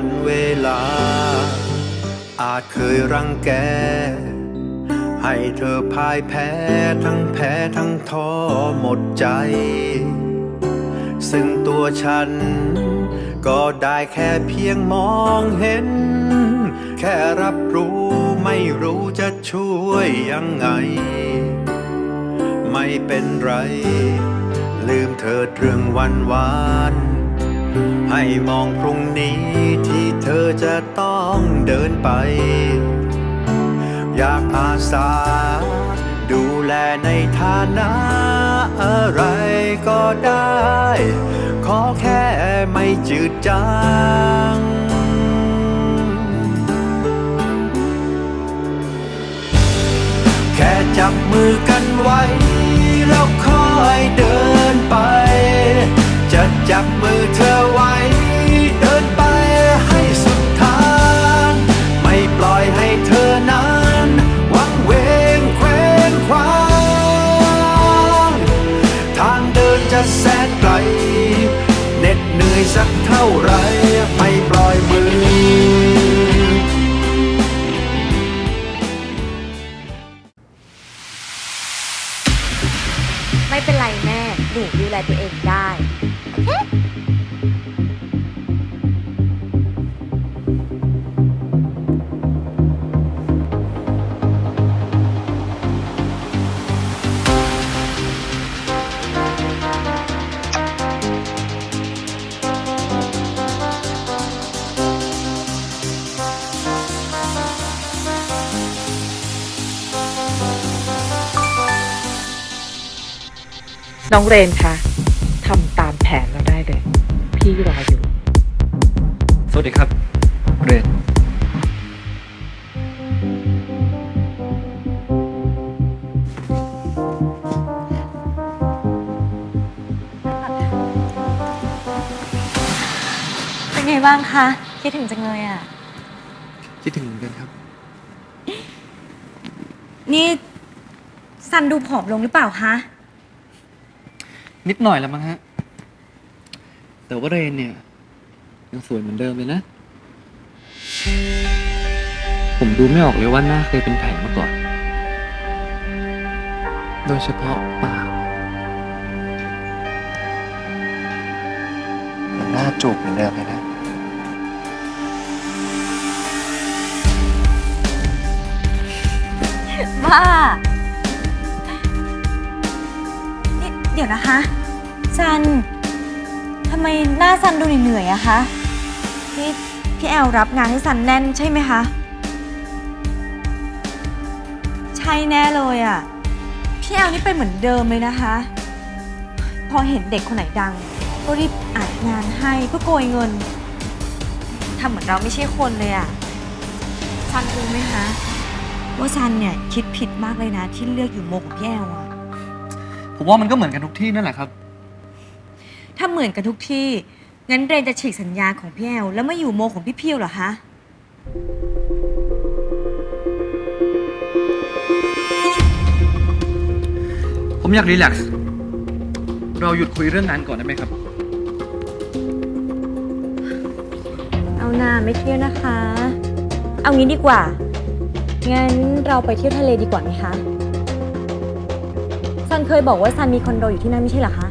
ันเวลา อาจเคยรังแก ให้เธอพ่ายแพ้ทั้งแพ้ทั้งท้อหมดใจ ซึ่งตัวฉัน ก็ได้แค่เพียงมองเห็น แค่รับรู้ไม่รู้จะช่วยยังไง ไม่เป็นไร ลืมเถิดเรื่องวันวานให้มองพรุ่งนี้ อจะต้องเดินไป อยากอาสา ดูแลในฐานะอะไรก็ได้ ขอแค่ไม่จืดจางแค่จับมือกันไว้ แล้วค่อยเดินไป จะจับมือเธอไว้ สักเท่าไรไม่ปล่อยมือไม่เป็นไรแม่ น้องเรนคะทำตามแผนเราได้เลย พี่รออยู่ สวัสดีครับ เรน เป็นไงบ้างคะ คิดถึงจังเลยอะ คิดถึงเหมือนกันครับ นี่ซันดูผอมลงหรือเปล่าคะ นิดหน่อยแล้วมั้งฮะ แต่ว่าเรนเนี่ย ยังสวยเหมือนเดิมเลยนะ ผมดูไม่ออกเลยว่าหน้าเคยเป็นแผลมาก่อน โดยเฉพาะปากมันหน้าจูบเหมือนเดิมเลยนะว่า ดี๋ยวนะคะ ซันทำไมหน้าซันดูเหนื่อยๆอะคะนี่พี่แอลรับงานให้ซันแน่นใช่ไหมคะ ใช่แน่เลยอะพี่แอลนี่เป็นเหมือนเดิมเลยนะคะ พอเห็นเด็กคนไหนดัง ก็รีบอัดงานให้เพื่อโกยเงินทำเหมือนเราไม่ใช่คนเลยอะซันรู้ไหมคะ ว่าซันเนี่ยคิดผิดมากเลยนะที่เลือกอยู่โมของพี่แอลอะ ผมว่ามันก็เหมือนกันทุกที่นั่นแหละครับ ถ้าเหมือนกันทุกที่ งั้นเรนจะฉีกสัญญาของพี่แอลแล้วมาอยู่โมของพี่พิวเหรอคะ ผมอยากรีแลกซ์เราหยุดคุยเรื่องงานก่อนได้ไหมครับ เอาหน้าไม่เที่ยวนะคะ เอางี้ดีกว่า งั้นเราไปเที่ยวทะเลดีกว่าไหมคะซัน เคยบอกว่าซันมีคอนโดอยู่ที่นั่นไม่ใช่เหรอคะ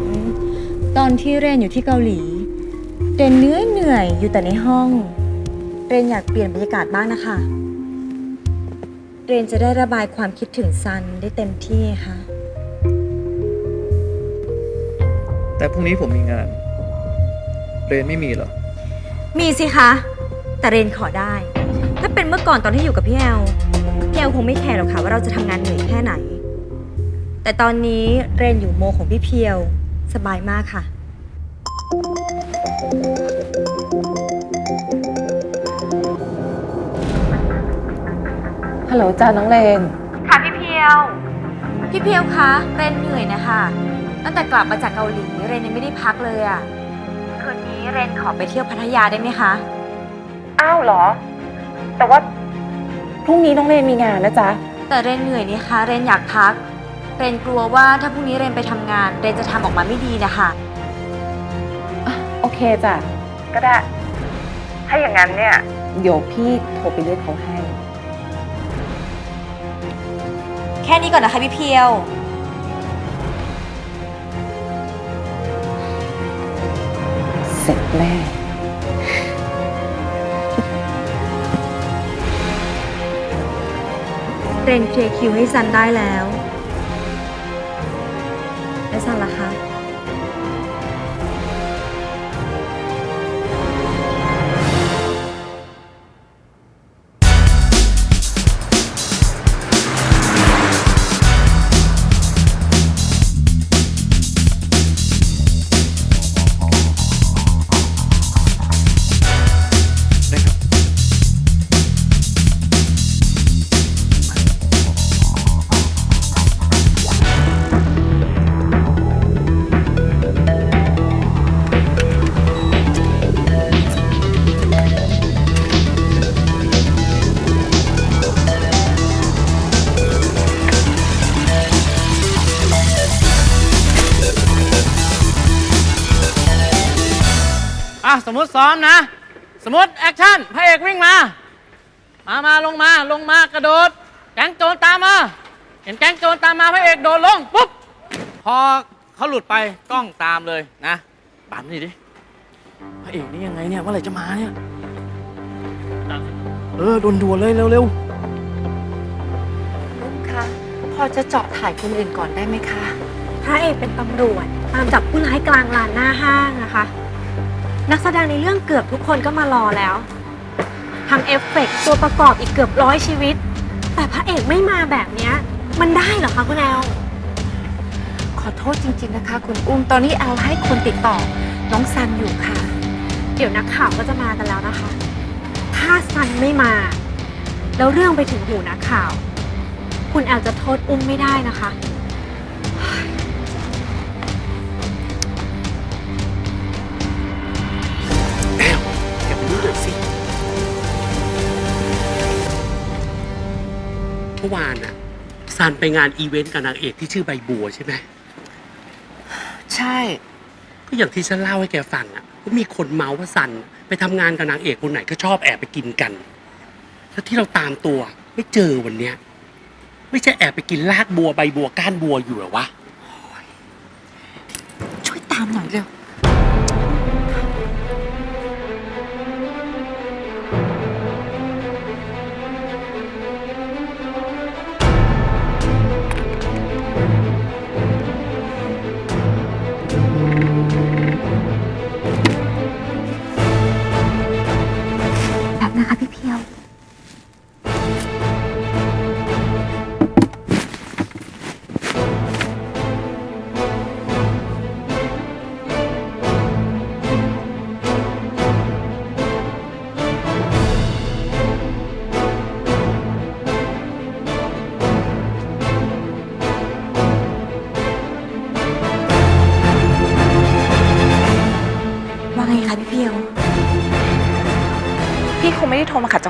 อืมตอนที่เรนอยู่ที่เกาหลี เรนเหนื่อยเหนื่อยอยู่แต่ในห้อง เรนอยากเปลี่ยนบรรยากาศบ้างนะคะ เรนจะได้ระบายความคิดถึงซันได้เต็มที่ค่ะ แต่พรุ่งนี้ผมมีงาน เรนไม่มีเหรอ มีสิคะ แต่เรนขอได้ ถ้าเป็นเมื่อก่อนตอนที่อยู่กับพี่แอล พี่แอลคงไม่แคร์หรอกค่ะว่าเราจะทำงานเหนื่อยแค่ไหน แต่ตอนนี้เรนอยู่โมของพี่เพียว สบายมากค่ะ ฮัลโหลจ้าน้องเรนค่ะพี่เพียว พี่เพียวคะเรนเหนื่อยนะคะ ตั้งแต่กลับมาจากเกาหลีเรนยังไม่ได้พักเลยอะ่ะคืนนี้เรนขอไปเที่ยวพัทยาได้ไหมคะ อ้าวเหรอ แต่ว่า พรุ่งนี้น้องเรนมีงานนะจ๊ะ แต่เรนเหนื่อยนี่คะ เรนอยากพัก เรนกลัวว่าถ้าพรุ่งนี้เรนไปทำงาน เรนจะทำออกมาไม่ดีนะคะอะโอเคจ้ะ ก็ได้ ถ้าอย่างนั้นเนี่ย เดี๋ยวพี่โทรไปเรียกเขาให้ แค่นี้ก่อนนะคะพี่เพียว เสร็จแน่ รนเคลียร์คิวให้ซันได้แล้วแล้ซันล่ะคะ ซ้อมนะ สมมติแอคชั่นพระเอกวิ่งมา มามาลงมาลงมากระโดด แก๊งโจรตามมา เห็นแก๊งโจรตามมาพระเอกโดดลงปุ๊บ พอเขาหลุดไปกล้องตามเลยนะปั่นนี่ดิ พระเอกนี่ยังไงเนี่ยเมื่อไหร่จะมาเนี่ย เออด่วนๆเลยเร็วลุงคะ พอจะเจาะถ่ายคนอื่นก่อนได้ไหมคะ พระเอกเป็นตำรวจ ตามจับผู้ร้ายกลางลานหน้าห้างนะคะ นักแสดงในเรื่องเกือบทุกคนก็มารอแล้ว ทั้งเอฟเฟกต์ตัวประกอบอีกเกือบร้อยชีวิต แต่พระเอกไม่มาแบบเนี้ย มันได้เหรอคะคุณแอล ขอโทษจริง ๆ นะคะ คุณอุ้มตอนนี้แอลให้คนติดต่อ น้องซันอยู่ค่ะ เดี๋ยวนักข่าวก็จะมากันแล้วนะคะ ถ้าซันไม่มา แล้วเรื่องไปถึงหูนักข่าว คุณแอลจะโทษอุ้มไม่ได้นะคะ มื่อวานน่ะซันไปงานอีเวนต์กับนางเอกที่ชื่อใบบัวใช่ไหมใช่ ก็อย่างที่ฉันเล่าให้แกฟังอะว่ามีคนเมาส์ว่าซันไปทำงานกับนางเอกคนไหนก็ชอบแอบไปกินกัน แล้วที่เราตามตัวไม่เจอวันเนี้ย ไม่ใช่แอบไปกินรากบัวใบบัวก้านบัวอยู่เหรอวะ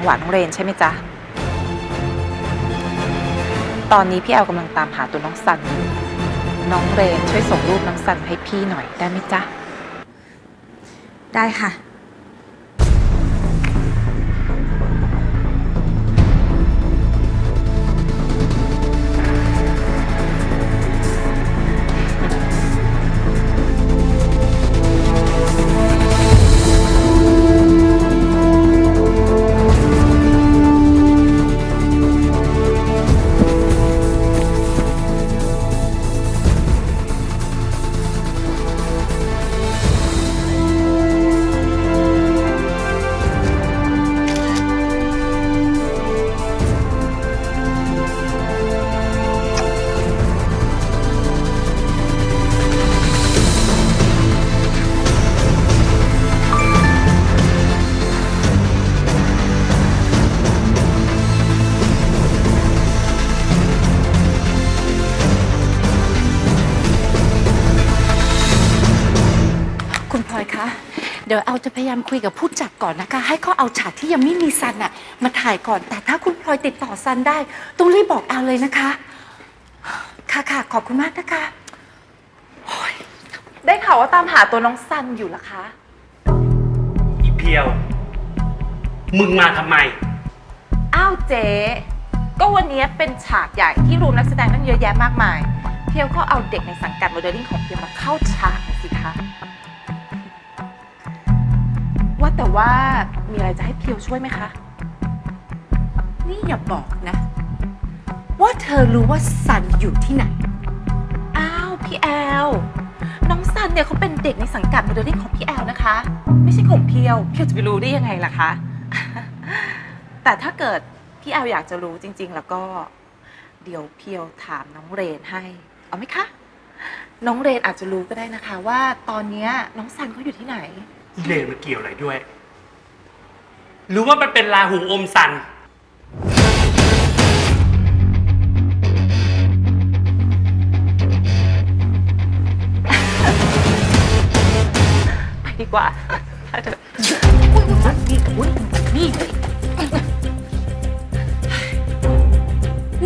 งหวะน้องเรนใช่ไหมจ๊ะ ตอนนี้พี่แอลกำลังตามหาตัวน้องซันอยู่น้องเรนช่วยส่งรูปน้องซันให้พี่หน่อยได้ไหมจ๊ะ ได้ค่ะ คุณพลอยคะ เดี๋ยวเอาจะพยายามคุยกับผู้จัดก่อนนะคะ ให้เขาเอาฉากที่ยังไม่มีซันอะมาถ่ายก่อน แต่ถ้าคุณพลอยติดต่อซันได้ ต้องรีบบอกแอลเลยนะคะ ค่ะค่ะขอบคุณมากนะคะโอ้ยได้ข่าวว่าตามหาตัวน้องซันอยู่เหรอคะเพียว มึงมาทำไม อ้าวเจ๊ ก็วันนี้เป็นฉากใหญ่ที่รวมนักแสดงตั้งเยอะแยะมากมาย เพียวก็เอาเด็กในสังกัดโมเดลลิ่งของเพียวมาเข้าฉากหน่อยสิคะ ว่าแต่ว่ามีอะไรจะให้เพียวช่วยไหมคะ นี่อย่าบอกนะ ว่าเธอรู้ว่าซันอยู่ที่ไหน อ้าวพี่แอล น้องซันเนี่ยเขาเป็นเด็กในสังกัดโมเดลลิ่งของพี่แอลนะคะ ไม่ใช่ของเพียว เพียวจะไปรู้ได้ยังไงล่ะคะ แต่ถ้าเกิดพี่แอลอยากจะรู้จริง ๆ แล้วก็ เดี๋ยวเพียวถามน้องเรนให้ เอาไหมคะ น้องเรนอาจจะรู้ก็ได้นะคะ ว่าตอนเนี้ยน้องซันเขาอยู่ที่ไหน อีเลนมันเกี่ยวอะไรด้วย หรือว่ามันเป็นลาหูอมสัน ไปดีกว่าถ้าเธออุ๊ยนี่อุ๊ยนี่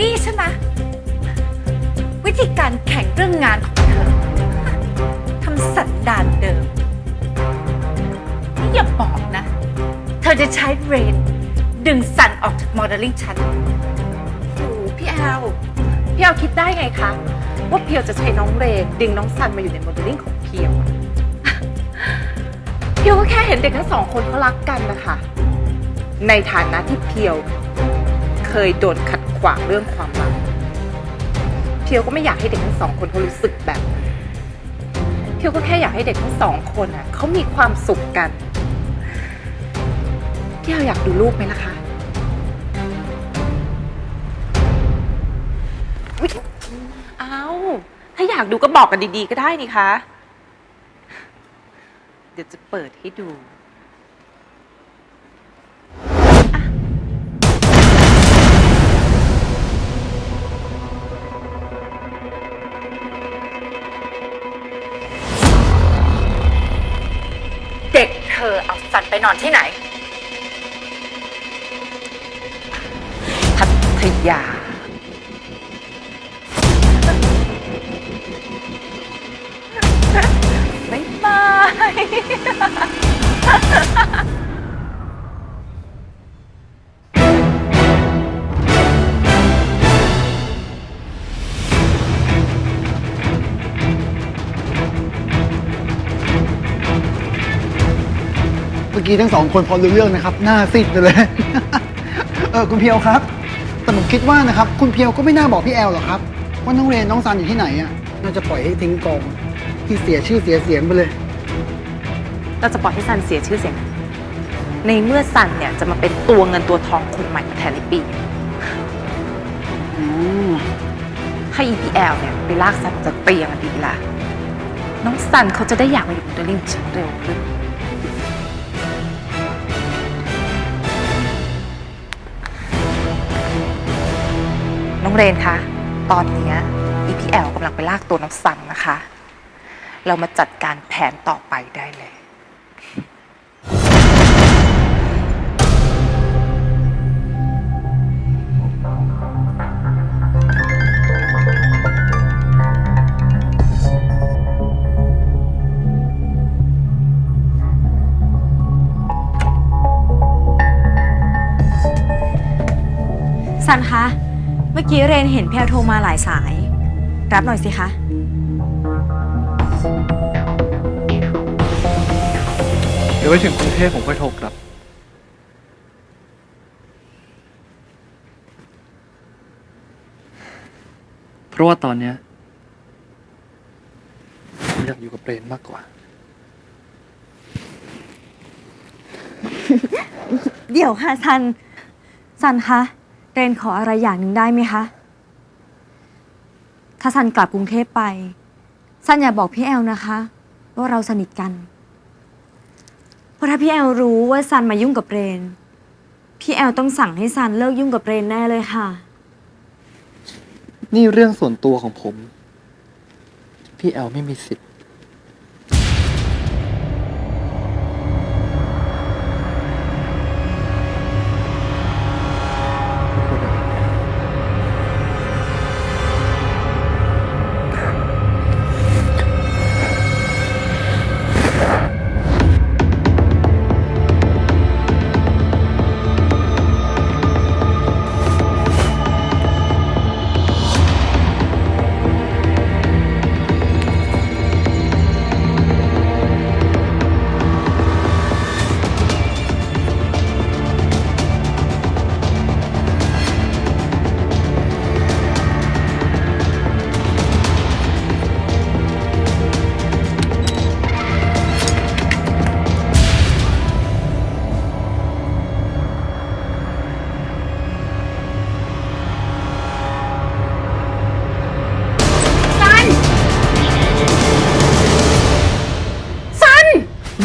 นี่ใช่ไหมวิธีการแข่งเรื่องงานของ เธอจะใช้เรนดึงสันออกจากโมเดลลิ่งฉันโอ้โหพี่แอลพี่แอลคิดได้ไงคะ ว่าเพียวจะใช้น้องเรนดึงน้องสันมาอยู่ในโมเดลลิ่งของเพียวอะเพียวก็แค่เห็นเด็กทั้งสองคนเขารักกันนะคะ ในฐานะที่เพียว เคยโดนขัดขวางเรื่องความรัก เพียวก็ไม่อยากให้เด็กทั้งสองคนเขารู้สึกแบบนั้นเพียวก็แค่อยากให้เด็กทั้งสองคนอะเขามีความสุขกัน เพียวอยากดูรูปไหมล่ะคะอุ๊ยเอาถ้าอยากดูก็บอกกันดีๆ ก็ได้นี่คะ เดี๋ยวจะเปิดให้ดูอะเด็กเธอเอาสันไปนอนที่ไหน พัทยา บ๊ายบาย เมื่อกี้ทั้งสองคนพอรู้เรื่องนะครับ หน้าซีดเลย เออคุณเพียวครับ แต่ผมคิดว่านะครับคุณเพียวก็ไม่น่าบอกพี่แอลหรอกครับว่าน้องเรนน้องซันอยู่ที่ไหนอะน่าจะปล่อยให้ทิ้งกองที่เสียชื่อเสียเสียงไปเลย เราจะปล่อยให้ซันเสียชื่อเสียง ในเมื่อซันเนี่ยจะมาเป็นตัวเงินตัวทองคนใหม่มาแทนในปีอ๋อให้ EPL เนี่ยไปลากซันจากเตียงอะดีละน้องซันเขาจะได้อยากมาอยู่โมเดลลิ่งฉันเร็วขึ้น องเรนคะ ตอนนี้ EPL กำลังไปลากตัวน้องซันนะคะ เรามาจัดการแผนต่อไปได้เลยซันคะ มื่อกี้เรนเห็นแพลโทรมาหลายสาย รับหน่อยสิคะ เดี๋ยวไปถึงกรุงเทพผมค่อยโทรกลับ เพราะว่าตอนเนี้ยผมอยากอยู่กับเรนมากกว่า เดี๋ยวค่ะซันซันคะ เรนขออะไรอย่างหนึ่งได้ไหมคะ ถ้าซันกลับกรุงเทพไป ซันอย่าบอกพี่แอลนะคะ ว่าเราสนิทกัน เพราะถ้าพี่แอลรู้ว่าซันมายุ่งกับเรน พี่แอลต้องสั่งให้ซันเลิกยุ่งกับเรนแน่เลยค่ะ นี่เรื่องส่วนตัวของผม พี่แอลไม่มีสิทธิ์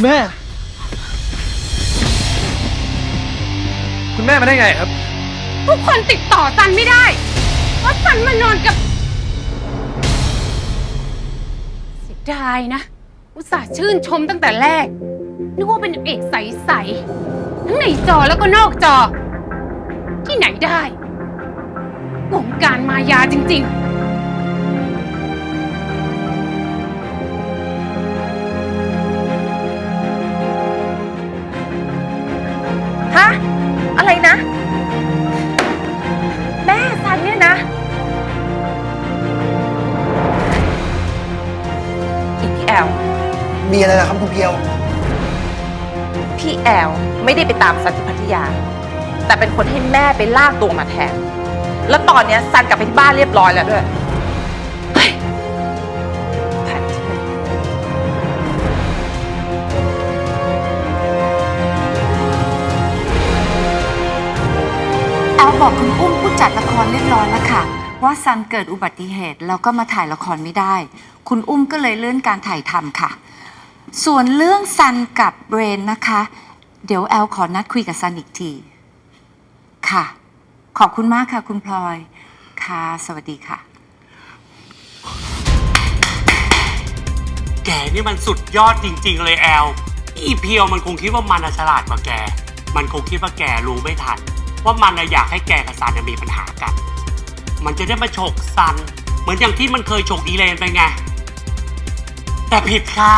คุณแม่ คุณแม่มาได้ไงครับ ทุกคนติดต่อซันไม่ได้ เพราะซันมานอนกับ เสียดายนะ อุตส่าห์ชื่นชมตั้งแต่แรก นึกว่าเป็นเอกใสๆทั้งในจอแล้วก็นอกจอ ที่ไหนได้วงการมายาจริง ๆ มีอะไรล่ะครับคุณเพียว พี่แอลไม่ได้ไปตามซันที่พัทยา แต่เป็นคนให้แม่ไปลากตัวมาแทน แล้วตอนเนี้ยซันกลับไปที่บ้านเรียบร้อยแล้วด้วยเฮ้ยแผนที่มันแอลบอกคุณอุ้มผู้จัดละครเรียบร้อยแล้วค่ะ ว่าซันเกิดอุบัติเหตุแล้วก็มาถ่ายละครไม่ได้ คุณอุ้มก็เลยเลื่อนการถ่ายทำค่ะ ส่วนเรื่องซันกับเบรนนะคะ เดี๋ยวแอลขอนัดคุยกับซันอีกที ค่ะ ขอบคุณมากค่ะ คุณพลอย ค่ะ สวัสดีค่ะ แกนี่มันสุดยอดจริง ๆ เลยแอล อีเพียวมันคงคิดว่ามันน่ะฉลาดกว่าแก มันคงคิดว่าแกรู้ไม่ทัน ว่ามันน่ะอยากให้แกกับซันน่ะมีปัญหากัน มันจะได้มาฉกซัน เหมือนอย่างที่มันเคยฉกอีเลนไปไง แต่ผิดค่ะ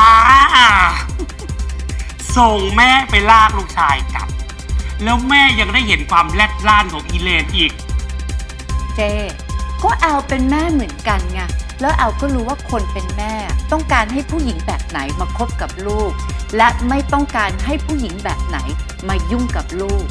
ส่งแม่ไปลากลูกชายกลับ แล้วแม่ยังได้เห็นความแรดล่านของอีเลนอีก เจ ก็แอลเป็นแม่เหมือนกันไง แล้วแอลก็รู้ว่าคนเป็นแม่ ต้องการให้ผู้หญิงแบบไหนมาคบกับลูก และไม่ต้องการให้ผู้หญิงแบบไหนมายุ่งกับลูก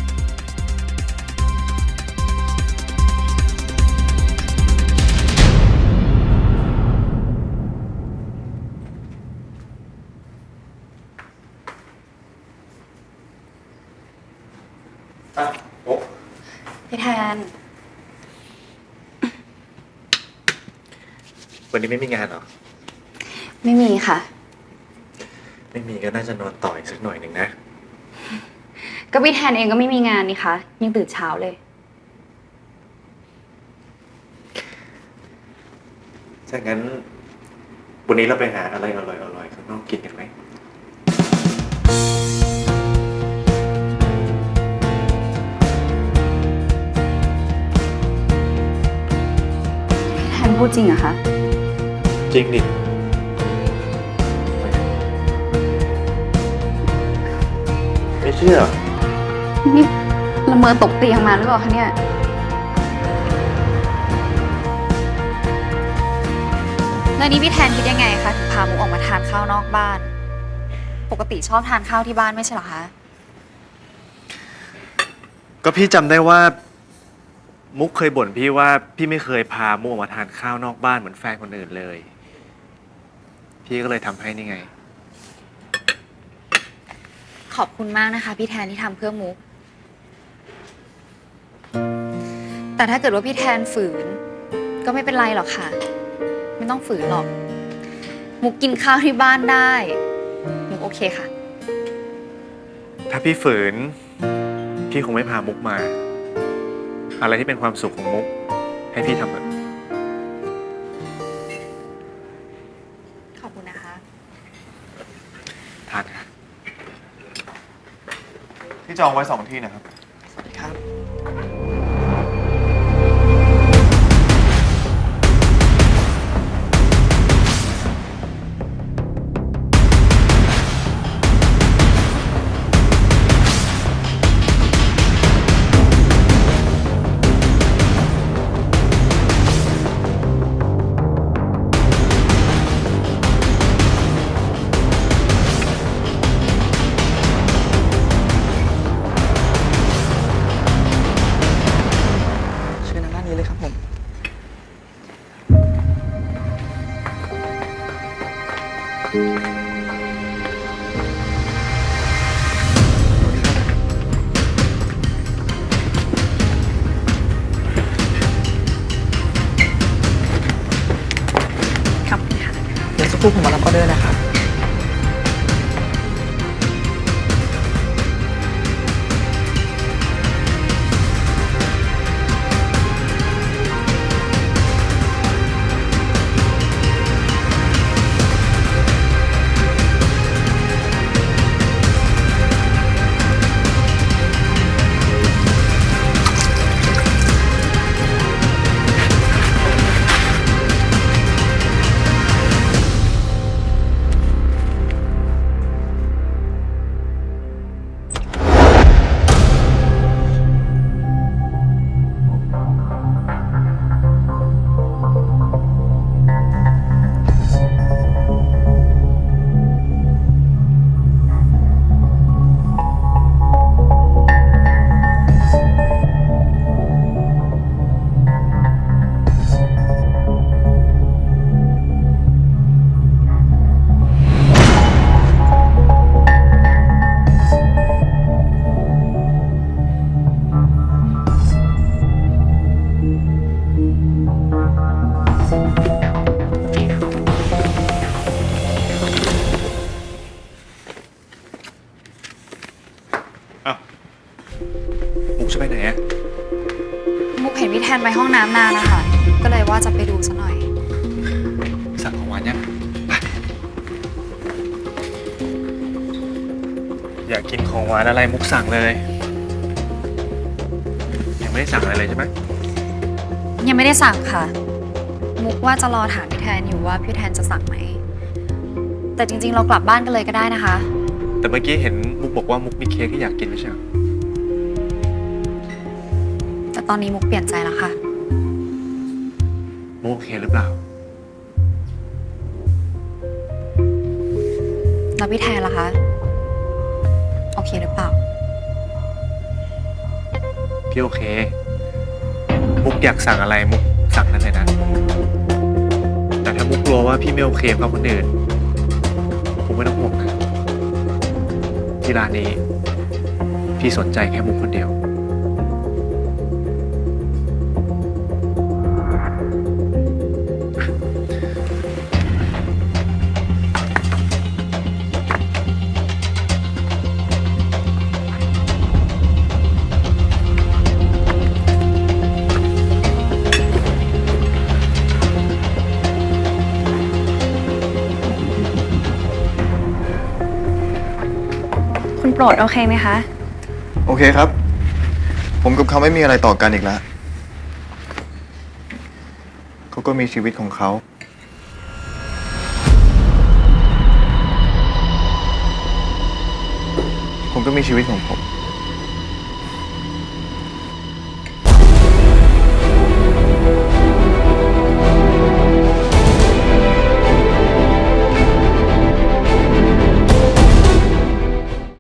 พี่แทน วันนี้ไม่มีงานเหรอ ไม่มีค่ะ ไม่มีก็น่าจะนอนต่ออีกสักหน่อยหนึ่งนะ ก็พี่แทนเองก็ไม่มีงานนี่คะยังตื่นเช้าเลย ถ้างั้น วันนี้เราไปหาอะไรอร่อยๆข้างนอกกินกันไหม จริงเหรอคะ จริงดิ ไม่เชื่อ นี่ละเมอตกเตียงมาหรือเปล่าคะเนี่ย แล้วนี้พี่แทนคิดยังไงคะถึงพามุกออกมาทานข้าวนอกบ้าน ปกติชอบทานข้าวที่บ้านไม่ใช่เหรอคะ ก็พี่จำได้ว่า มุกเคยบ่นพี่ว่าพี่ไม่เคยพามุกออกมาทานข้าวนอกบ้านเหมือนแฟนคนอื่นเลย พี่ก็เลยทำให้นี่ไง ขอบคุณมากนะคะ พี่แทนที่ทำเพื่อมุก แต่ถ้าเกิดว่าพี่แทนฝืน ก็ไม่เป็นไรหรอกค่ะ ไม่ต้องฝืนหรอก มุกกินข้าวที่บ้านได้ มุกโอเคค่ะ ถ้าพี่ฝืน พี่คงไม่พามุกมา อะไรที่เป็นความสุขของมุก ให้พี่ทำแบบขอบคุณนะคะ ทานครับที่จองไว้สองที่นะครับ หวานอะไรมุกสั่งเลย ยังไม่ได้สั่งอะไรเลยใช่ไหมยังไม่ได้สั่งค่ะ มุกว่าจะรอถามพี่แทนอยู่ว่าพี่แทนจะสั่งไหม แต่จริงๆ เรากลับบ้านกันเลยก็ได้นะคะ แต่เมื่อกี้เห็นมุกบอกว่ามุกมีเค้กที่อยากกินไม่ใช่เหรอแต่ตอนนี้มุกเปลี่ยนใจแล้วค่ะ มุกโอเคหรือเปล่า แล้วพี่แทนล่ะคะโอ เคหรือเปล่า พี่โอเค มุกอยากสั่งอะไรมุกสั่งนั่นเลยนะ แต่ถ้ามุกกลัวว่าพี่ไม่โอเคกับคนอื่นมุกไม่ต้องห่วงนะที่ร้านนี้ พี่สนใจแค่มุกคนเดียว รดโอเคไหมคะ โอเคครับ ผมกับเขาไม่มีอะไรต่อกันอีกแล้วเขาก็มีชีวิตของเขา ผมก็มีชีวิตของผม